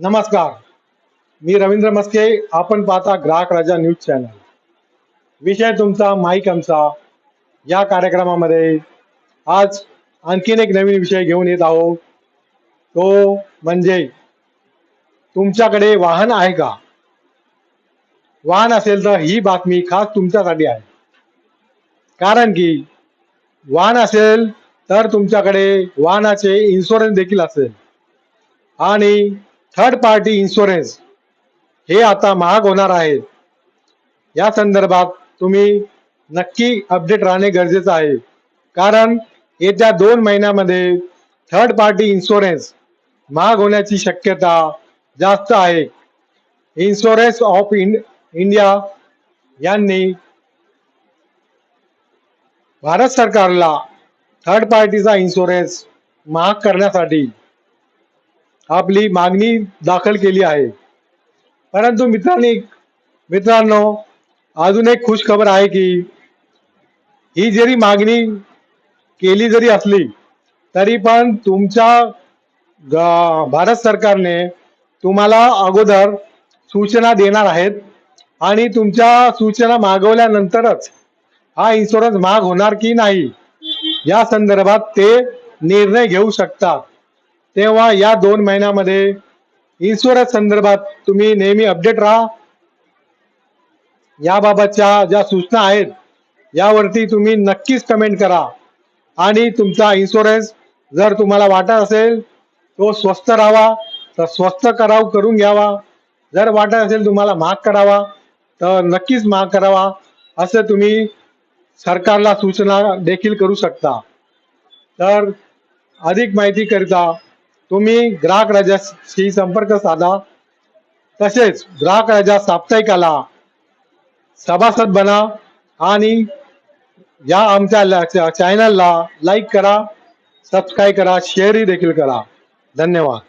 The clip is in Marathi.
नमस्कार. मी रवींद्र मस्के आपण पाहता ग्राहक राजा न्यूज चॅनल. विषय तुमचा माईक आमचा. या कार्यक्रमामध्ये आज आणखीन एक नवीन विषय घेऊन येत आहोत. तो म्हणजे तुमच्याकडे वाहन आहे का? वाहन असेल तर ही बातमी खास तुमच्यासाठी आहे. कारण की वाहन असेल तर तुमच्याकडे वाहनाचे इन्शुरन्स देखील असेल. आणि थर्ड पार्टी इन्शुरन्स हे आता महाग होणार आहे. या संदर्भात तुम्ही नक्की अपडेट राहणे गरजेचं आहे. कारण येत्या दोन महिन्यामध्ये थर्ड पार्टी इन्शुरन्स महाग होण्याची शक्यता जास्त आहे. इन्शुरन्स ऑफ इंड इंडिया यांनी भारत सरकारला थर्ड पार्टीचा इन्शुरन्स महाग करण्यासाठी आपली मागणी दाखल केली आहे. परंतु मित्रांनी मित्रांनो अजून एक खुश खबर आहे की ही जरी मागणी केली जरी असली तरी पण तुमच्या ग- भारत सरकारने तुम्हाला अगोदर सूचना देणार आहेत आणि तुमच्या सूचना मागवल्यानंतरच हा इन्शुरन्स महाग होणार की नाही? या संदर्भात ते निर्णय घेऊ शकतात तेव्हा या दोन महिन्यामध्ये इन्शुरन्स संदर्भात तुम्ही नेहमी अपडेट राहा. याबाबतच्या ज्या सूचना आहेत यावरती तुम्ही नक्कीच कमेंट करा. आणि तुमचा इन्शुरन्स जर तुम्हाला वाटत असेल तो स्वस्त राहावा तर स्वस्त कराव करून घ्यावा. जर वाटत असेल तुम्हाला महाग करावा तर नक्कीच महाग करावा. असं तुम्ही सरकारला सूचना देखील करू शकता. तर अधिक माहिती करता तुम्ही ग्राहक राजाशी संपर्क साधा. तसेच ग्राहक राजा साप्ताहिकाला सभासद बना आणि या आमच्या चॅनलला लाईक करा सबस्क्राईब करा शेअरही देखील करा. धन्यवाद.